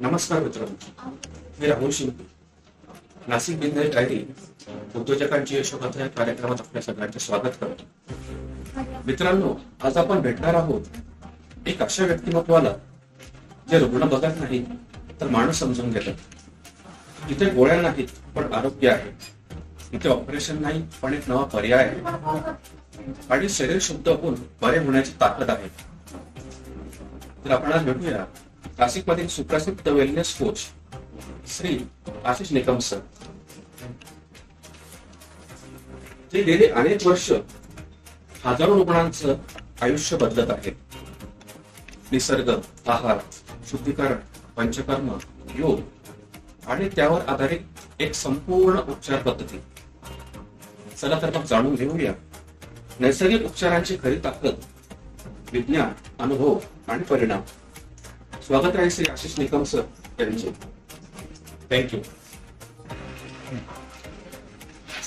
नमस्कार मित्रांनो. मी राहुल शिंदे. नाशिक बिंदल डायरी उद्योजकांची यशोगाथा या कार्यक्रमात आपल्या सगळ्यांचे स्वागत करतो. मित्रांनो आज आपण भेटणार आहोत एक अशा व्यक्तिमत्वाला जे रुग्ण बघत नाही तर माणूस समजून घेतात. इथे गोळ्या नाहीत पण आरोग्य आहे. इथे ऑपरेशन नाही पण एक नवा पर्याय आहे. आणि शरीर शुद्ध होऊन बरे होण्याची ताकद आहे. तर आपण आज भेटूया नाशिकमधील सुप्रसिद्ध wellness coach Shri Ashish Nikam sir ते गेले अनेक वर्ष हजारो रुग्णांचं आयुष्य बदलत आहे. निसर्ग आहार शुद्धीकरण पंचकर्म योग आणि त्यावर आधारित एक संपूर्ण उपचार पद्धती. चला तर मग जाणून घेऊया नैसर्गिक उपचारांची खरी ताकद विज्ञान अनुभव आणि परिणाम. स्वागत आहे श्री आशिष निकम सर यांचे. थँक्यू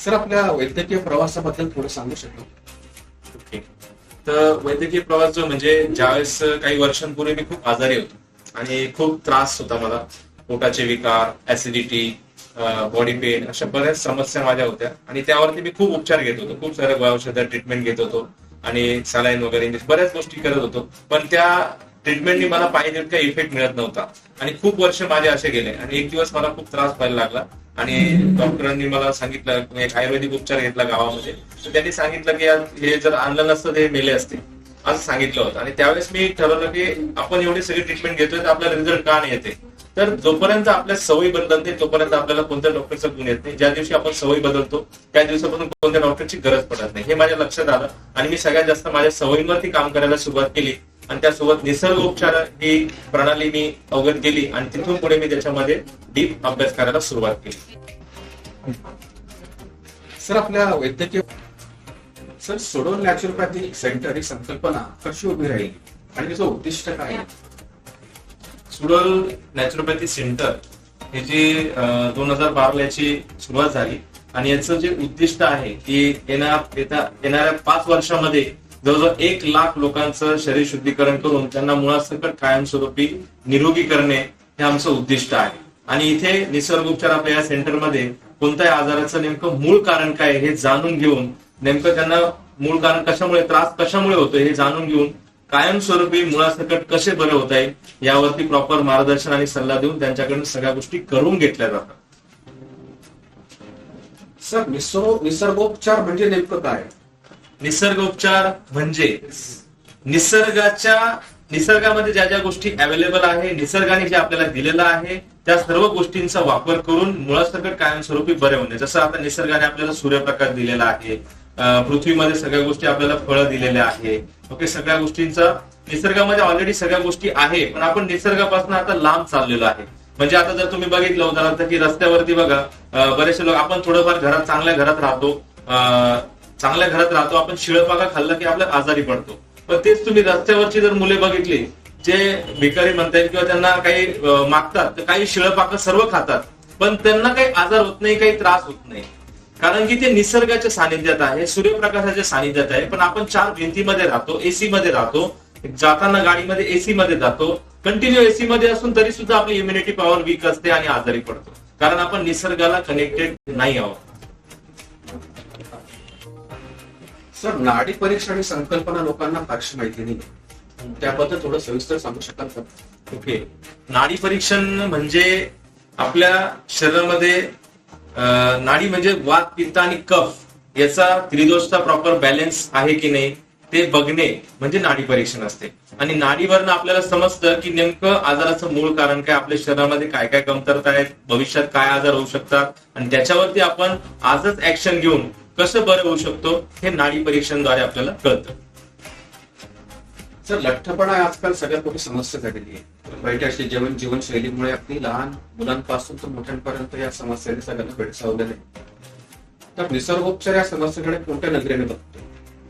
सर आपल्या वैद्यकीय प्रवासाबद्दल थोडं सांगू शकतो? ओके तर वैद्यकीय प्रवास जो म्हणजे ज्यावेळेस काही वर्षांपूर्वी मी खूप आजारी होतो आणि खूप त्रास होता मला. पोटाचे विकार ऍसिडिटी बॉडी पेन अशा बऱ्याच समस्या माझ्या होत्या. आणि त्यावरती मी खूप उपचार घेत होतो. खूप साऱ्या औषध ट्रीटमेंट घेत होतो. आणि सलाईन वगैरे म्हणजे बऱ्याच गोष्टी करत होतो. पण त्या ट्रीटमेंटनी मला पाहिजे तितका इफेक्ट मिळत नव्हता. आणि खूप वर्ष माझे असे गेले. आणि एक दिवस मला खूप त्रास व्हायला लागला. आणि डॉक्टरांनी मला सांगितलं एक आयुर्वेदिक उपचार घेतला गावामध्ये. तर त्यांनी सांगितलं की हे जर आणलं नसतं ते मेले असते. असं सांगितलं होतं. आणि त्यावेळेस मी ठरवलं की आपण एवढी सगळी ट्रीटमेंट घेतोय तर आपल्याला रिझल्ट का नाही येते? तर जोपर्यंत आपल्या सवयी बदलते तोपर्यंत आपल्याला कोणत्या डॉक्टरचा गुण येत नाही. ज्या दिवशी आपण सवयी बदलतो त्या दिवसापासून कोणत्या डॉक्टरची गरज पडत नाही. हे माझ्या लक्षात आलं. आणि मी सगळ्यात जास्त माझ्या सवयींवरती काम करायला सुरुवात केली. आणि त्यासोबत निसर्गोपचार ही प्रणाली मी अवगत केली. आणि तिथून पुढे मी त्याच्यामध्ये डीप अभ्यास करायला सुरुवात केली. सर आपल्या वैद्यकीय सर सोडोन नॅचरोपॅथी सेंटर ही संकल्पना कशी उभी राहील? आणि त्याचं उद्दिष्ट काय? सुडल नॅचरोपॅथी सेंटर हे जे दोन हजार बाराला याची सुरुवात झाली. आणि याचं जे उद्दिष्ट आहे की येणार येणाऱ्या पाच वर्षामध्ये जवळजवळ एक लाख लोकांचं शरीर शुद्धीकरण करून त्यांना मुळासकट कायमस्वरूपी निरोगी करणे हे आमचं उद्दिष्ट आहे. आणि इथे निसर्गोपचार आपल्या या सेंटरमध्ये कोणत्याही आजाराचं नेमकं मूळ कारण काय हे जाणून घेऊन नेमकं त्यांना मूळ कारण कशामुळे त्रास कशामुळे होतो हे जाणून घेऊन कायमस्वरूपी मुळासकट कसे बरे होता येईल यावरती प्रॉपर मार्गदर्शन आणि सल्ला देऊन त्यांच्याकडून सगळ्या गोष्टी करून घेतल्या जातात. सर निसर्ग निसर्गोपचार म्हणजे नेमकं काय? निसर्गोपचार म्हणजे निसर्गाच्या निसर्गामध्ये ज्या ज्या गोष्टी अवेलेबल आहे निसर्गाने जे आपल्याला दिलेलं आहे त्या सर्व गोष्टींचा वापर करून मुळासकट कायमस्वरूपी बरे होणे. जसं आता निसर्गाने आपल्याला सूर्यप्रकाश दिलेला आहे पृथ्वीमध्ये सगळ्या गोष्टी आपल्याला फळं दिलेल्या आहे ओके सगळ्या गोष्टींचा. निसर्गामध्ये ऑलरेडी सगळ्या गोष्टी आहे पण आपण निसर्गापासून आता लांब चाललेलो आहे. म्हणजे आता जर तुम्ही बघितलं उदाहरणार्थ की रस्त्यावरती बघा बरेचसे लोक आपण थोडंफार घरात चांगल्या घरात राहतो. अं, चांगल्या घरात राहतो आपण शिळपाका खाल्लं की आपल्या आजारी पडतो. पण तेच तुम्ही रस्त्यावरची जर मुले बघितली जे भिकारी म्हणतायत किंवा त्यांना काही मागतात तर काही शिळपाकं सर्व खातात. पण त्यांना काही आजार होत नाही काही त्रास होत नाही. कारण की ते निसर्गाच्या सानिध्यात आहे सूर्यप्रकाशाच्या सानिध्यात आहे. पण आपण चार भिंतीमध्ये राहतो एसी मध्ये राहतो जाताना गाडीमध्ये एसी मध्ये जातो कंटिन्यू एसी मध्ये असून तरी सुद्धा आपली इम्युनिटी पॉवर वीक असते आणि आजारी पडतो. कारण आपण निसर्गाला कनेक्टेड नाही आहोत. सर नाडी परीक्षा आणि संकल्पना लोकांना फारशी माहिती नाही. त्याबद्दल थोडं सविस्तर सांगू शकाल का? ओके नाडी परीक्षण म्हणजे आपल्या शरीरामध्ये नाडी म्हणजे वात पित्त आणि कफ याचा त्रिदोषचा प्रॉपर बॅलन्स आहे की नाही ते बघणे म्हणजे नाडी परीक्षण असते. आणि नाडीवरनं आपल्याला समजतं की नेमकं आजाराचं मूळ कारण काय आपल्या शरीरामध्ये काय काय कमतरता आहेत भविष्यात काय आजार होऊ शकतात आणि त्याच्यावरती आपण आजच ऍक्शन घेऊन कसं बरं होऊ शकतो हे नाडी परीक्षणद्वारे आपल्याला कळतं. सर लठ्ठपणा आजकाल सगळ्यात मोठी समस्या झालेली आहे. वाईट अशी जीवन जीवनशैलीमुळे अगदी लहान मुलांपासून तर मोठ्यांपर्यंत या समस्येने सगळ्यांना भेडसावलेलं आहे. तर निसर्गोपचार या समस्येकडे कोणत्या नजरेने बघतो?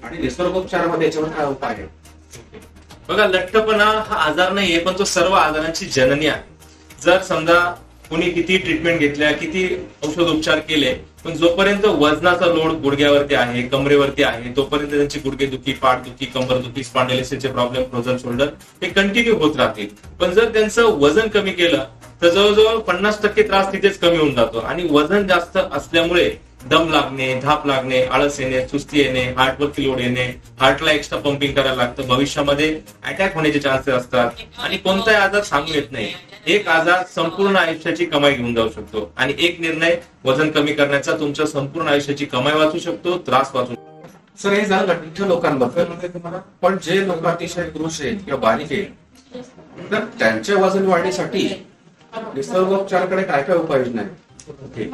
आणि निसर्गोपचारामध्ये याच्यावर काय उपाय आहे? बघा लठ्ठपणा हा आजार नाहीये पण तो सर्व आजारांची जननी आहे. जर समजा कुणी किती ट्रीटमेंट घेतल्या किती औषध उपचार केले पण जोपर्यंत वजनाचा लोड गुडघ्यावरती आहे कमरेवरती आहे तोपर्यंत त्यांची गुडघेदुखी पाठदुखी कंबरदुखी स्पॉन्डेलिसिसचे प्रॉब्लेम फ्रोझन शोल्डर हे कंटिन्यू होत राहतील. पण जर त्यांचं वजन कमी केलं तर जवळजवळ पन्नास टक्के त्रास तिथेच कमी होऊन जातो. आणि वजन जास्त असल्यामुळे दम लागणे धाप लागणे आळस येणे सुस्ती येणे हार्टवरती लोड येणे हार्टला एक्स्ट्रा पंपिंग करायला लागतं. भविष्यामध्ये अटॅक होण्याचे चान्सेस असतात. आणि कोणताही आजार सांगू येत नाही. एक आजार संपूर्ण आयुष्याची कमाई घेऊन जाऊ शकतो. आणि एक निर्णय वजन कमी करण्याचा तुमच्या संपूर्ण आयुष्याची कमाई वाचू शकतो त्रास वाचू सर हे झालं लठ्ठ लोकांबद्दल. पण जे लोक अतिशय पुरुष आहेत किंवा बारीक आहेत तर त्यांच्या वजन वाढीसाठी निसर्गोपचाराकडे काय काय उपाययोजना आहेत?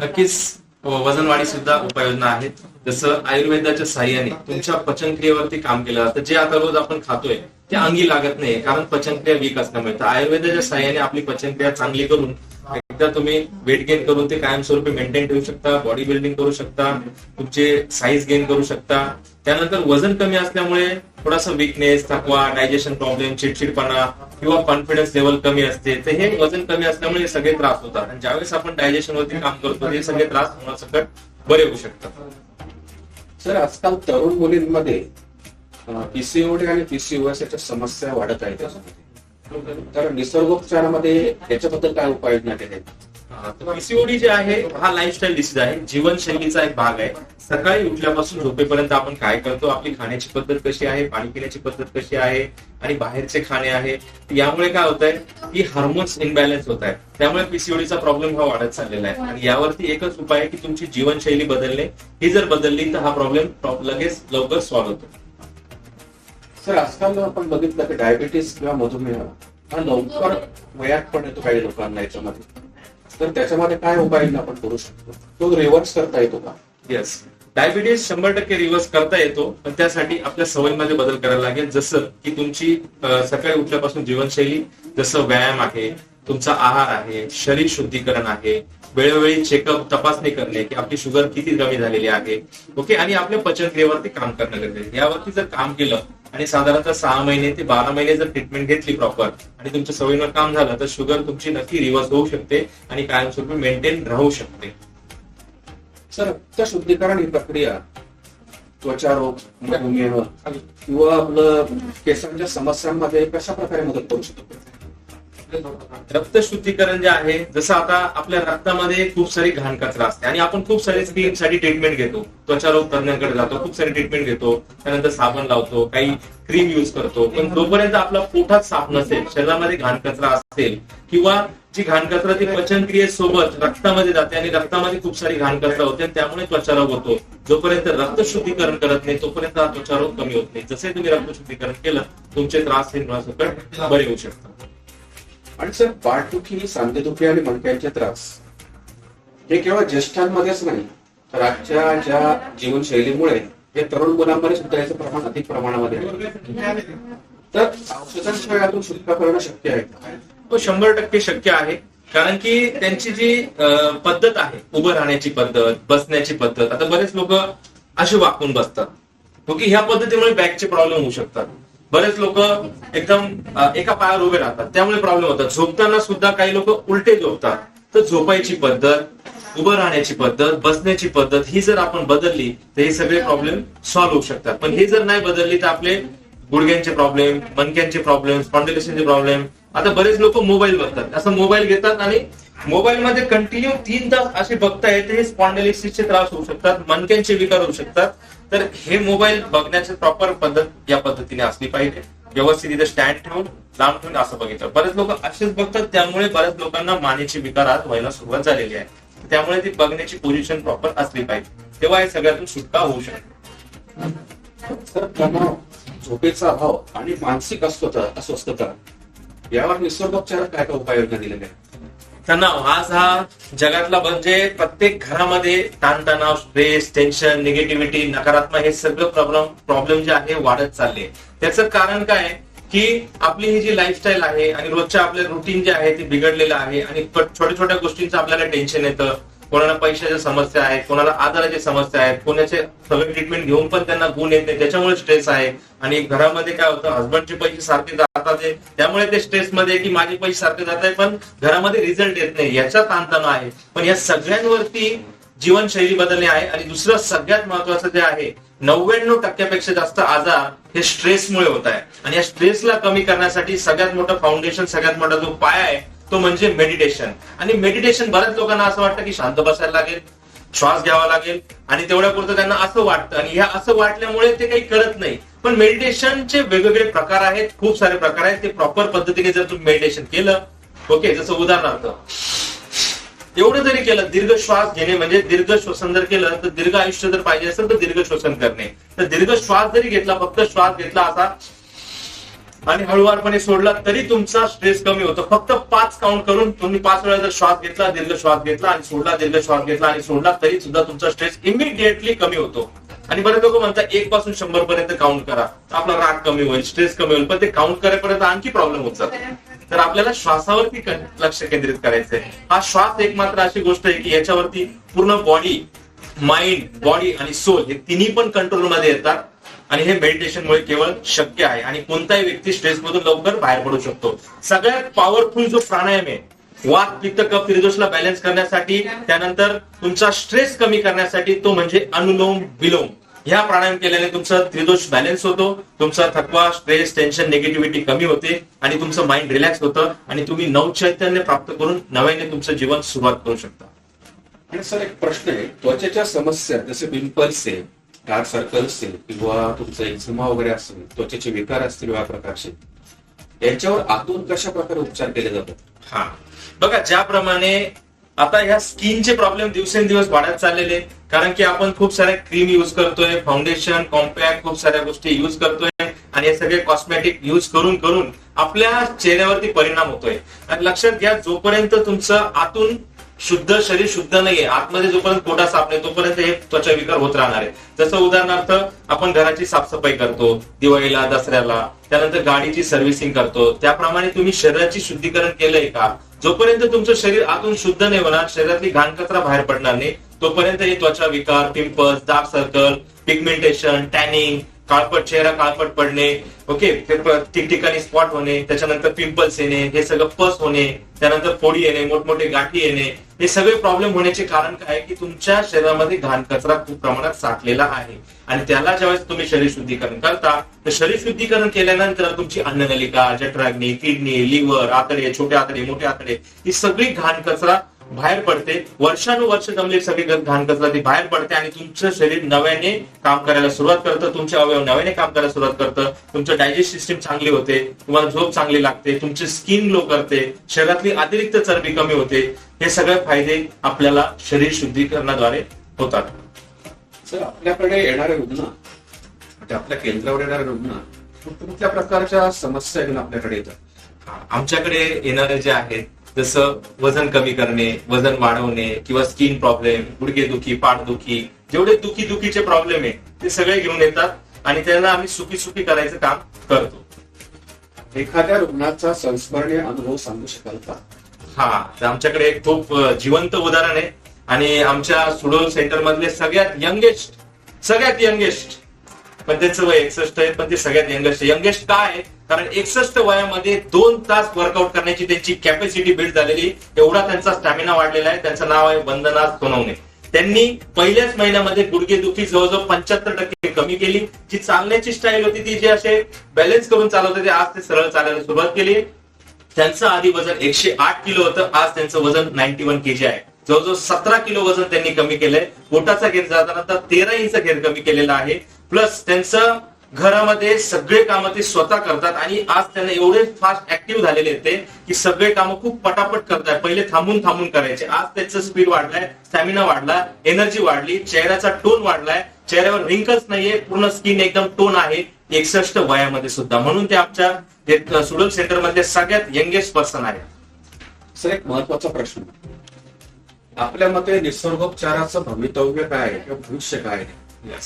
नक्कीच वजन वाढी सुद्धा उपाययोजना आहेत. जसं आयुर्वेदाच्या साह्याने तुमच्या पचनक्रियेवरती काम केलं जातं. जे आता रोज आपण खातोय ते अंगी लागत नाही कारण पचनक्रिया वीक असल्यामुळे. तर आयुर्वेदाच्या साह्याने आपली पचनक्रिया चांगली करून एकदा तुम्ही वेट गेन करून ते कायमस्वरूपी मेंटेन ठेवू शकता बॉडी बिल्डिंग करू शकता तुमचे साईज गेन करू शकता. त्यानंतर वजन कमी असल्यामुळे थोडासा विकनेस थकवा डायजेशन प्रॉब्लेम चिडचिडपणा किंवा कॉन्फिडन्स लेवल कमी असते. तर हे वजन कमी असल्यामुळे सगळे त्रास होतात. आणि ज्यावेळेस आपण डायजेशन वरती काम करतो हे सगळे त्रास होण्यासकट बरे होऊ शकतात. सर आजकाल तरुण मुलींमध्ये पीसीओडी आणि पीसीओएस याच्या समस्या वाढत आहेत. तर निसर्गोपचारामध्ये याच्याबद्दल काय उपाययोजना आहेत? पीसीओडी जे आहे हा लाईफस्टाईल डिसीज आहे. जीवनशैलीचा एक भाग आहे. सकाळी उठल्यापासून झोपेपर्यंत आपण काय करतो? आपली खाण्याची पद्धत कशी आहे? पाणी पिण्याची पद्धत कशी आहे? आणि बाहेरचे खाणे आहे? यामुळे काय होत आहे की हार्मोन्स इनबॅलन्स होत आहे त्यामुळे पीसीओडीचा प्रॉब्लेम हा वाढत चाललेला आहे. आणि यावरती एकच उपाय आहे की तुमची जीवनशैली बदलणे. ही जर बदलली तर हा प्रॉब्लेम लगेच लवकर सॉल्व्ह होतो. सर आजकाल आपण बघितलं की डायबिटीस किंवा मधुमेह हा लवकर वयात पण येतो काही लोकांना याच्यामध्ये. तर त्याच्यामध्ये काय उपाय आपण करू शकतो? तो रिव्हर्स करता येतो का? येस डायबिटीस शंभर टक्के रिव्हर्स करता येतो पण त्यासाठी आपल्या सवयीमध्ये बदल करायला लागेल. जसं की तुमची सकाळी उठल्यापासून जीवनशैली जसं व्यायाम आहे तुमचा आहार आहे शरीर शुद्धीकरण आहे वेळोवेळी चेकअप तपासणी करणे की आपली शुगर किती कमी झालेली आहे. ओके आणि आपल्या पचनक्रियेवरती काम करणं गरजेचं यावरती जर काम केलं आणि साधारणतः सहा महिने ते बारा महिने जर ट्रीटमेंट घेतली प्रॉपर आणि तुमच्या सवयीवर काम झालं तर शुगर तुमची नक्की रिव्हर्स होऊ शकते आणि कायमस्वरूपी मेंटेन राहू शकते. सर रक्त शुद्धीकरण ही प्रक्रिया त्वचारोग मधुमेह किंवा आपलं केसांच्या समस्यांमध्ये कशा प्रकारे मदत करू शकतो? रक्त शुद्धीकरण जे आहे जसं आता आपल्या रक्तामध्ये खूप सारी घाण कचरा असते आणि आपण खूप सारे स्किनसाठी ट्रीटमेंट घेतो त्वचारोग तज्ञांकडे जातो खूप सारी ट्रीटमेंट घेतो. त्यानंतर साबण लावतो काही क्रीम युज करतो. पण जोपर्यंत आपला पोटात साफ नसेल शरीरामध्ये घाण कचरा असेल किंवा जी घाण कचरा ती पचनक्रियेसोबत रक्तामध्ये जाते आणि रक्तामध्ये खूप सारी घाण कचरा होते आणि त्यामुळे त्वचारोग होतो. जोपर्यंत रक्त शुद्धीकरण करत नाही तोपर्यंत हा त्वचारोग कमी होत नाही. जसे तुम्ही रक्त शुद्धीकरण केलं तुमचे त्रास हे बरे होऊ शकतात. आणि सर पाठदुखी सांधेदुखी आणि मणक्यांचे त्रास हे केवळ ज्येष्ठांमध्येच नाही तर आजच्या ज्या जीवनशैलीमुळे हे तरुण मुलांमध्ये सुद्धा याचं प्रमाण अधिक प्रमाणामध्ये आहे. तर औषधांच्या वेळातून सुटका करणं शक्य आहे तो हो, शंभर टक्के शक्य आहे. कारण की त्यांची जी पद्धत आहे उभं राहण्याची पद्धत बसण्याची पद्धत आता बरेच लोक असे वाकून बसतात. हो, की ह्या पद्धतीमुळे बॅकचे प्रॉब्लेम होऊ शकतात. बरेच लोक एकदम एका पायावर उभे राहतात. त्यामुळे प्रॉब्लेम होतात. झोपताना सुद्धा काही लोक उलटे झोपतात. तर झोपायची पद्धत उभं राहण्याची पद्धत बसण्याची पद्धत ही जर आपण बदलली तर हे सगळे प्रॉब्लेम सॉल्व्ह होऊ शकतात. पण हे जर नाही बदलली तर आपले गुडघ्यांचे प्रॉब्लेम मणक्यांचे प्रॉब्लेम स्पॉन्डिलेशनचे प्रॉब्लेम आता बरेच लोक मोबाईल बघतात. असं मोबाईल घेतात आणि मोबाईलमध्ये कंटिन्यू तीन तास असे बघता येते हे स्पॉन्डिलिसिसचे त्रास होऊ शकतात मणक्यांचे विकार होऊ शकतात. तर हे मोबाईल बघण्याची प्रॉपर पद्धत या पद्धतीने असली पाहिजे. व्यवस्थित इथे स्टँड ठेवून लांब ठेवून असं बघितलं. बरेच लोक असेच बघतात त्यामुळे बऱ्याच लोकांना मानेचे विकार आज व्हायला सुरुवात झालेली आहे. त्यामुळे ती बघण्याची पोझिशन प्रॉपर असली पाहिजे. तेव्हा हे सगळ्यातून सुटका होऊ शकते. तर तणाव झोपेचा अभाव आणि मानसिक अस्वस्थता अस्वस्थता यावर निसर्गोपचारात काय काय उपाययोजना दिलेल्या आहेत? त्यांना आज हा जगातला म्हणजे प्रत्येक घरामध्ये ताणतणाव स्ट्रेस टेन्शन निगेटिव्हिटी नकारात्मक हे सगळं प्रॉब्लेम प्रॉब्लेम जे आहे वाढत चालले. त्याचं कारण काय? की आपली ही जी लाईफस्टाईल आहे आणि रोजच्या आपल्या रुटीन जे आहे ते बिघडलेलं आहे आणि छोट्या छोट्या गोष्टींचं आपल्याला टेन्शन येतं. कोणाला पैशाच्या समस्या आहेत कोणाला आजाराच्या समस्या आहेत कोणाचे सगळे ट्रीटमेंट घेऊन पण त्यांना गुण येत नाही त्याच्यामुळे स्ट्रेस आहे. आणि घरामध्ये काय होतं हसबंडचे पैसे सारखे जातात आहे त्यामुळे ते स्ट्रेसमध्ये की माझे पैसे सारखे जात आहे पण घरामध्ये रिझल्ट येत नाही. याचा ताणतण आहे. पण या सगळ्यांवरती जीवनशैली बदलणे आहे. आणि दुसरं सगळ्यात महत्वाचं जे आहे नव्याण्णव टक्क्यापेक्षा जास्त आजार हे स्ट्रेसमुळे होत आहे. आणि या स्ट्रेसला कमी करण्यासाठी सगळ्यात मोठं फाउंडेशन सगळ्यात मोठा जो पाय आहे तो म्हणजे मेडिटेशन आणि मेडिटेशन बऱ्याच लोकांना असं वाटतं की शांत बसायला लागेल श्वास घ्यावा लागेल आणि तेवढ्या पुरतं त्यांना असं वाटतं. आणि ह्या असं वाटल्यामुळे ते काही करत नाही. पण मेडिटेशनचे वेगवेगळे प्रकार आहेत खूप सारे प्रकार आहेत. ते प्रॉपर पद्धतीने जर तुम्ही मेडिटेशन केलं ओके जसं उदाहरणार्थ एवढं जरी केलं दीर्घ श्वास घेणे म्हणजे दीर्घ श्वसन जर केलं तर दीर्घ आयुष्य जर पाहिजे असेल तर दीर्घ श्वसन करणे. तर दीर्घ श्वास जरी घेतला फक्त श्वास घेतला असा आणि हळूवारपणे सोडला तरी तुमचा स्ट्रेस कमी होतो. फक्त पाच काउंट करून तुम्ही पाच वेळा जर श्वास घेतला दीर्घ श्वास घेतला आणि सोडला दीर्घ श्वास घेतला आणि सोडला तरी सुद्धा तुमचा स्ट्रेस इमिडिएटली कमी होतो. आणि बरेच लोक म्हणतात एक पासून शंभर पर्यंत काउंट करा. आपला राग कमी होईल स्ट्रेस कमी होईल. पण ते काउंट करेपर्यंत आणखी प्रॉब्लेम होत जातो. तर आपल्याला श्वासावरती लक्ष केंद्रित करायचंय. हा श्वास एक मात्र अशी गोष्ट आहे की याच्यावरती पूर्ण बॉडी माइंड बॉडी आणि सोल हे तिन्ही पण कंट्रोलमध्ये येतात. आणि हे मेडिटेशनमुळे केवळ शक्य आहे. आणि कोणताही व्यक्ती स्ट्रेसमधून लवकर बाहेर पडू शकतो. सगळ्यात पॉवरफुल जो प्राणायाम आहे वात पित्त कफ त्रिदोषला बॅलन्स करण्यासाठी त्यानंतर तुमचा स्ट्रेस कमी करण्यासाठी तो म्हणजे अनुलोम विलोम. ह्या प्राणायाम केल्याने तुमचा त्रिदोष बॅलन्स होतो तुमचा थकवा स्ट्रेस टेन्शन निगेटिव्हिटी कमी होते आणि तुमचं माइंड रिलॅक्स होतं आणि तुम्ही नवचैतन्य प्राप्त करून नव्याने तुमचं जीवन सुरुवात करू शकता. आणि सर एक प्रश्न आहे त्वचेच्या समस्या जसे पिंपल्स आहे डार्क सर्कल असतील किंवा तुमचा एक्झिमा वगैरे असेल त्वचेचे विकार असतील वेगळ्या प्रकारचे यांच्यावर आतून कशा प्रकारे उपचार केले जातात? हा. बघा ज्याप्रमाणे आता ह्या स्किनचे प्रॉब्लेम दिवसेंदिवस वाढत चाललेले कारण की आपण खूप साऱ्या क्रीम युज करतोय फाउंडेशन कॉम्पॅक्ट खूप साऱ्या गोष्टी युज करतोय आणि हे सगळे कॉस्मेटिक युज करून करून आपल्या चेहऱ्यावरती परिणाम होतोय. आणि लक्षात घ्या जोपर्यंत तुमचं आतून शुद्ध शरीर शुद्ध नाहीये. आतमध्ये जोपर्यंत पोटा साफ नाही तोपर्यंत हे त्वचा विकार होत राहणार आहे. जसं उदाहरणार्थ आपण घराची साफसफाई करतो दिवाळीला दसऱ्याला त्यानंतर गाडीची सर्व्हिसिंग करतो. त्याप्रमाणे तुम्ही शरीराची शुद्धीकरण केलंय का? जोपर्यंत तुमचं शरीर आतून शुद्ध नाही होणार शरीरातली घाण कचरा बाहेर पडणार नाही तोपर्यंत हे त्वचा विकार pimples dark circle pigmentation tanning काळपट चेहरा काळपट पडणे ओके? ठिकठिकाणी स्पॉट होणे त्याच्यानंतर पिंपल्स येणे हे सगळं पस होणे त्यानंतर फोडी येणे मोठमोठे गाठी येणे हे सगळे प्रॉब्लेम होण्याचे कारण काय आहे की तुमच्या शरीरामध्ये घाण कचरा खूप प्रमाणात साठलेला आहे. आणि त्याला ज्यावेळेस तुम्ही शरीर शुद्धीकरण करता तर शरीर शुद्धीकरण केल्यानंतर तुमची अन्ननलिका जठराग्नी किडनी लिव्हर आतडे छोटे आतडे मोठे आतडे ही सगळी घाण कचरा बाहेर पडते. वर्षानुवर्ष जमलेली सगळी घाण कचरा ती बाहेर पडते आणि तुमचं शरीर नव्याने काम करायला सुरुवात करतं. तुमचे अवयव नव्याने काम करायला सुरुवात करतं. तुमचं डायजेस्ट सिस्टीम चांगली होते. तुम्हाला झोप चांगली लागते. तुमची स्किन ग्लो करते. शरीरातली अतिरिक्त चरबी कमी होते. हे सगळे फायदे आपल्याला शरीर शुद्धीकरणाद्वारे होतात. सर आपल्याकडे येणारे रुग्ण म्हणजे आपल्या केंद्रावर येणारे रुग्ण कुठल्या प्रकारच्या समस्या घेऊन आपल्याकडे येतात? आमच्याकडे येणारे जे आहेत जसं वजन कमी करणे वजन वाढवणे किंवा स्किन प्रॉब्लेम गुडघेदुखी पाठदुखी जेवढे दुखी दुखीचे प्रॉब्लेम आहे ते सगळे घेऊन येतात आणि त्यांना आम्ही सुखी सुखी करायचं काम करतो. एखाद्या रुग्णाचा संस्मरणीय अनुभव सांगू शकाल का? हा तर आमच्याकडे एक खूप जिवंत उदाहरण आहे आणि आमच्या सुडोल सेंटर मधले सगळ्यात यंगेस्ट सगळ्यात यंगेस्ट पण त्यांचं वय एकसष्ट आहे पण ते सगळ्यात यंगेस्ट यंगेस्ट काय आहे? कारण एकसष्ट वयामध्ये दोन तास वर्कआउट करण्याची त्यांची कॅपॅसिटी बिल्ड झालेली एवढा त्यांचा स्टॅमिना वाढलेला आहे. त्यांचं नाव आहे वंदना सोनवणे. त्यांनी पहिल्याच महिन्यामध्ये गुडघेदुखी जवळजवळ पंच्याहत्तर टक्के कमी केली. जी चालण्याची स्टाईल होती ती जे असे बॅलन्स करून चालवत होते आज ते सरळ चालायला सुरुवात केली. त्यांचं आधी वजन एकशे आठ किलो होतं. आज त्यांचं वजन नाईन्टी वन केजी आहे. जवळजवळ सतरा किलो वजन त्यांनी कमी केलंय. पोटाचा घेर जाताना तेरा इंच घेर कमी केलेला आहे. प्लस त्यांचं घरामध्ये सगळे कामं ते स्वतः करतात आणि आज त्यांना एवढे फास्ट ऍक्टिव्ह झालेले ते की सगळे कामं खूप पटापट करतात. पहिले थांबून थांबून करायचे. आज त्यांचं स्पीड वाढलाय स्टॅमिना वाढला एनर्जी वाढली चेहऱ्याचा टोन वाढलाय. चेहऱ्यावर रिंकल्स नाहीये पूर्ण स्किन एकदम टोन आहे एकसष्ट वयामध्ये सुद्धा. म्हणून ते आमच्या सुडल सेंटर मधले सगळ्यात यंगेस्ट पर्सन आहे सर एक महत्त्वाचा प्रश्न. आपल्या मते निसर्गोपचाराचं भवितव्य काय आहे? किंवा भविष्य काय आहे?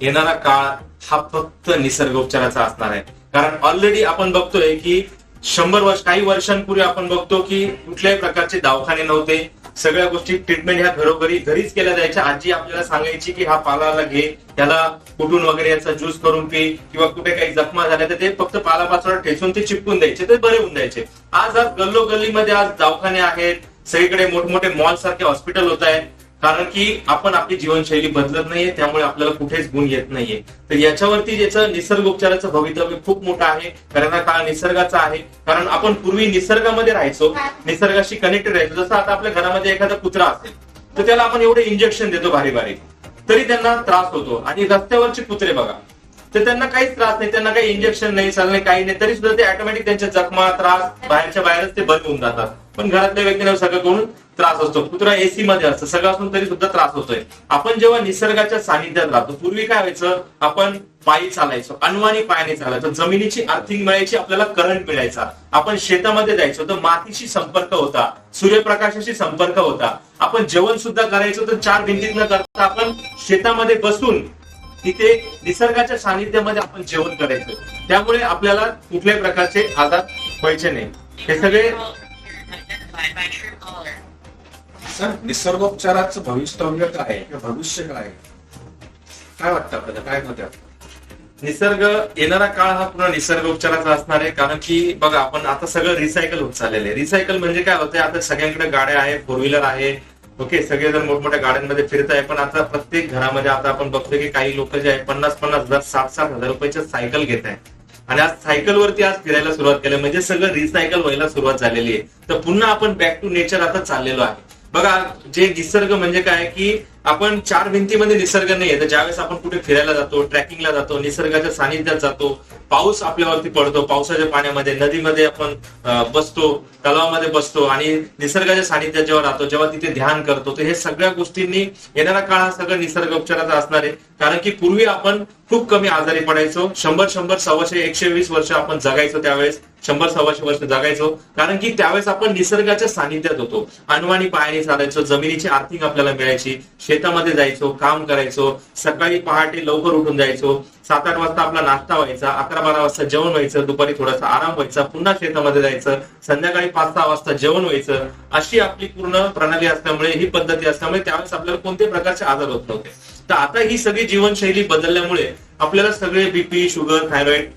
येणारा काळ हा फक्त निसर्गोपचाराचा असणार आहे. कारण ऑलरेडी आपण बघतोय की शंभर वर्ष काही वर्षांपूर्वी आपण बघतो की कुठल्याही प्रकारचे दवाखाने नव्हते. सगळ्या गोष्टी ट्रीटमेंट ह्या घरोघरी घरीच केल्या जायच्या. आजी आपल्याला सांगायची की हा पालाला घे. त्याला कुटून वगैरे याचा ज्यूस करून पी किंवा कुठे काही जखमा झाल्या तर ते फक्त पालापाचोळा ठेचून ते चिपकून द्यायचे ते बरे होऊन द्यायचे. आज आज गल्लोगल्लीमध्ये आज दवाखाने आहेत. सगळीकडे मोठमोठे मॉल सारखे हॉस्पिटल होत आहेत. कारण की आपण आपली जीवनशैली बदलत नाहीये त्यामुळे आपल्याला कुठेच गुण येत नाहीये. तर याच्यावरती ज्याचं निसर्ग उपचाराचं भवितव्य खूप मोठं आहे कारण हा काळ निसर्गाचा आहे. कारण आपण पूर्वी निसर्गामध्ये राहायचो निसर्गाशी कनेक्टेड राहायचो. जसं आता आपल्या घरामध्ये एखादा कुत्रा असेल तर त्याला आपण एवढे इंजेक्शन देतो भारी भारी. तरी त्यांना त्रास होतो. आणि रस्त्यावरचे कुत्रे बघा तर त्यांना काहीच त्रास नाही त्यांना काही इंजेक्शन नाही चालणे काही नाही. तरी सुद्धा ते ऑटोमॅटिक त्यांच्या जखमा त्रास बाहेरच्या बाहेरच ते बंद होऊन जातात. पण घरातल्या व्यक्तीला सगळं करून त्रास असतो. कुत्रा एसी मध्ये असतं. सगळं असून तरी सुद्धा त्रास होतोय. आपण जेव्हा निसर्गाच्या सानिध्यात राहतो पूर्वी काय व्हायचं? आपण पायी चालायचो. अनवाणी पायाने चालायचो. जमिनीची अर्थिंग मिळायची आपल्याला करंट मिळायचा. आपण शेतामध्ये जायचो तर मातीशी संपर्क होता. सूर्यप्रकाशाशी संपर्क होता. आपण जेवण सुद्धा करायचो तर चार भिंतीत न करता आपण. शेतामध्ये बसून तिथे निसर्गाच्या सानिध्यामध्ये आपण जेवण करायचो. त्यामुळे आपल्याला कुठल्याही प्रकारचे आजार व्हायचे नाही. हे सगळे. सर निसर्गोपचाराचं भविष्यव्य काय? किंवा भविष्य काय? आहे काय वाटतं आपल्याला? काय आपलं? निसर्ग येणारा काळ हा पूर्ण निसर्ग उपचाराचा असणार आहे. कारण की बघा आपण आता सगळं रिसायकल होत चाललेलं आहे. रिसायकल म्हणजे काय होतंय? आता सगळ्यांकडे गाड्या आहे फोर व्हीलर आहे. ओके सगळेजण मोठमोठ्या गाड्यांमध्ये फिरत आहे. पण आता प्रत्येक घरामध्ये आता आपण बघतोय की काही लोक जे आहे पन्नास पन्नास हजार सात सात हजार रुपयाच्या सायकल घेत आहे आणि आज सायकलवरती आज फिरायला सुरुवात केली. म्हणजे सगळं रिसायकल व्हायला सुरुवात झालेली आहे. तर पुन्हा आपण बॅक टू नेचर आता चाललेलो आहे. बघा जे निसर्ग म्हणजे काय की आपण चार भिंतीमध्ये निसर्ग नाही तर ज्यावेळेस आपण कुठे फिरायला जातो ट्रॅकिंगला जातो निसर्गाच्या सानिध्यात जातो पाऊस आपल्यावरती पडतो पावसाच्या पाण्यामध्ये नदीमध्ये आपण बसतो तलावामध्ये बसतो आणि निसर्गाच्या सानिध्यात जेव्हा राहतो जेव्हा तिथे ध्यान करतो तर हे सगळ्या गोष्टींनी येणारा काळ हा सगळं निसर्ग उपचाराचा असणार आहे. कारण की पूर्वी आपण खूप कमी आजारी पडायचो. शंभर शंभर सव्वाशे एकशे वीस वर्ष आपण जगायचो त्यावेळेस. शंभर सव्वाशे वर्ष जगायचो. कारण की त्यावेळेस आपण निसर्गाच्या सानिध्यात होतो. अनवाणी पायाने चालायचो जमिनीची आर्थिक आपल्याला मिळायची शेतामध्ये जायचो काम करायचो सकाळी पहाटे लवकर उठून जायचो सात आठ वाजता आपला नाश्ता व्हायचा अकरा बारा वाजता जेवण व्हायचं दुपारी थोडासा आराम व्हायचा पुन्हा शेतामध्ये जायचं संध्याकाळी पाच सहा वाजता जेवण व्हायचं अशी आपली पूर्ण प्रणाली असल्यामुळे ही पद्धती असल्यामुळे त्यावेळेस आपल्याला कोणत्याही प्रकारचे आजार होत नव्हते. तर आता ही सगळी जीवनशैली बदलल्यामुळे आपल्याला सगळे बीपी शुगर थायरॉइड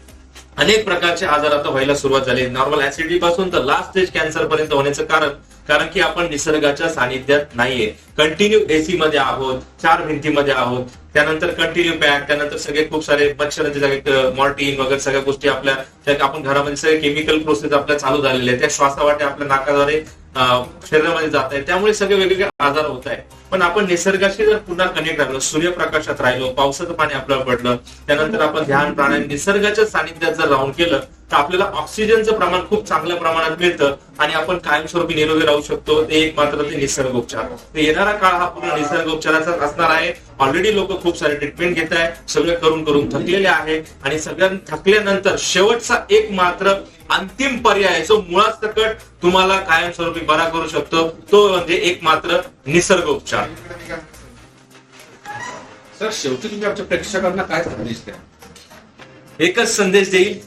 अनेक प्रकारचे आजार आता व्हायला सुरुवात झाली. नॉर्मल ऍसिडिटी पासून तर लास्ट स्टेज कॅन्सर पर्यंत होण्याचं कारण कारण की आपण निसर्गाच्या सानिध्यात नाहीये. कंटिन्यू एसी मध्ये आहोत चार भिंतीमध्ये आहोत. त्यानंतर कंटिन्यू पॅक त्यानंतर सगळे खूप सारे मच्छरांचे सगळे मॉर्टिन वगैरे सगळ्या गोष्टी आपल्या आपण घरामध्ये सगळे केमिकल प्रोसेस आपल्या चालू झालेले आहेत. त्या श्वासावाटे आपल्या नाकाद्वारे शरीरामध्ये जात आहे. त्यामुळे सगळे वेगवेगळे आजार होत आहे. पण आपण निसर्गाशी जर पुन्हा कनेक्ट राहिलो सूर्यप्रकाशात राहिलो पावसाचं पाणी आपल्याला पडलं त्यानंतर आपण ध्यान प्राणायाम निसर्गाच्या सानिध्यात जर राहून केलं तर आपल्याला ऑक्सिजनचं प्रमाण खूप चांगल्या प्रमाणात मिळतं आणि आपण कायमस्वरूपी निरोगी राहू शकतो. ते एक मात्र ते निसर्गोपचार. तर येणारा काळ हा पूर्ण निसर्गोपचाराचाच असणार आहे. ऑलरेडी लोक खूप सारे ट्रीटमेंट घेत आहे. सगळे करून करून थकलेले आहे. आणि सगळ्यांना थकल्यानंतर शेवटचा एक मात्र अंतिम पर्याय जो मुळात सकट तुम्हाला कायमस्वरूपी बरा करू शकतो. तो म्हणजे एक मात्र निसर्गोपचार सर शेवटी तुम्ही आमच्या प्रेक्षकांना काय संदेश द्या एकच संदेश देईल.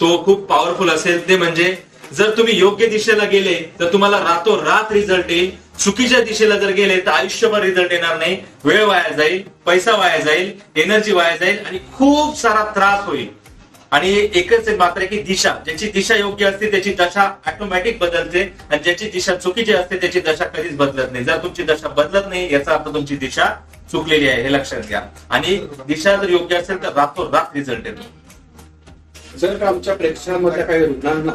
तो खूप पॉवरफुल असेल. ते म्हणजे जर तुम्ही योग्य दिशेला गेले तर तुम्हाला रातोरात रिझल्ट येईल. चुकीच्या दिशेला जर गेले तर आयुष्यभर रिझल्ट येणार नाही. वेळ वाया जाईल पैसा वाया जाईल एनर्जी वाया जाईल आणि खूप सारा त्रास होईल. आणि एकच एक मात्र आहे की दिशा ज्याची दिशा योग्य असते त्याची दशा ऑटोमॅटिक बदलते आणि ज्याची दिशा चुकीची असते त्याची दशा कधीच बदलत नाही. जर तुमची दशा बदलत नाही याचा अर्थ तुमची दिशा चुकलेली आहे हे लक्षात घ्या. आणि दिशा जर योग्य असेल तर रातोरात रिझल्ट येतो. जर का आमच्या प्रेक्षकांमधल्या काही रुग्णांना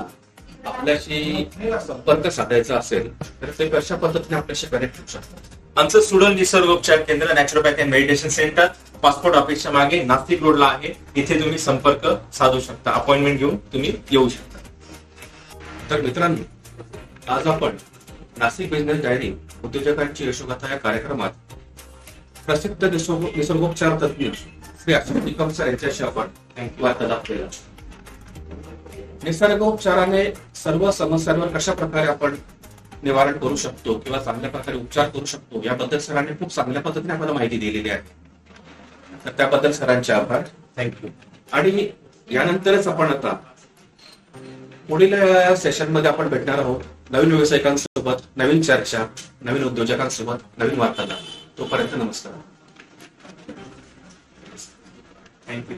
आपल्याशी संपर्क साधायचा असेल तर ते कशा पद्धतीने आपल्याशी कनेक्ट होऊ शकतात? आमचं सुडल निसर्गोपचार केंद्र naturopathy and meditation centre passport ऑफिसच्या मागे नास्तिक रोडला आहे. इथे तुम्ही संपर्क साधू शकता. अपॉइंटमेंट घेऊन तुम्ही येऊ शकता. तर मित्रांनो आज आपण नाशिक बिझनेस डायरी उद्योजकांची यशोगाथा या कार्यक्रमात प्रसिद्ध निसर्ग- निसर्गोपचार तज्ञ श्री अशोक निकम सर यांच्याशी आपण वार्तालाप केला निसर्गोपचाराने सर्व समस्यांवर कशा प्रकारे आपण निवारण करू शकतो किंवा चांगल्या प्रकारे उपचार करू शकतो याबद्दल सरांनी खूप चांगल्या पद्धतीने आपल्याला माहिती दिलेली आहे. तर त्याबद्दल सरांचे आभार. थँक्यू आणि यानंतरच आपण आता पुढील सेशनमध्ये आपण भेटणार आहोत. नवीन व्यावसायिकांसोबत सोबत नवीन चर्चा नवीन उद्योजकांसोबत नवीन वार्तालाप. तोपर्यंत नमस्कार. थँक्यू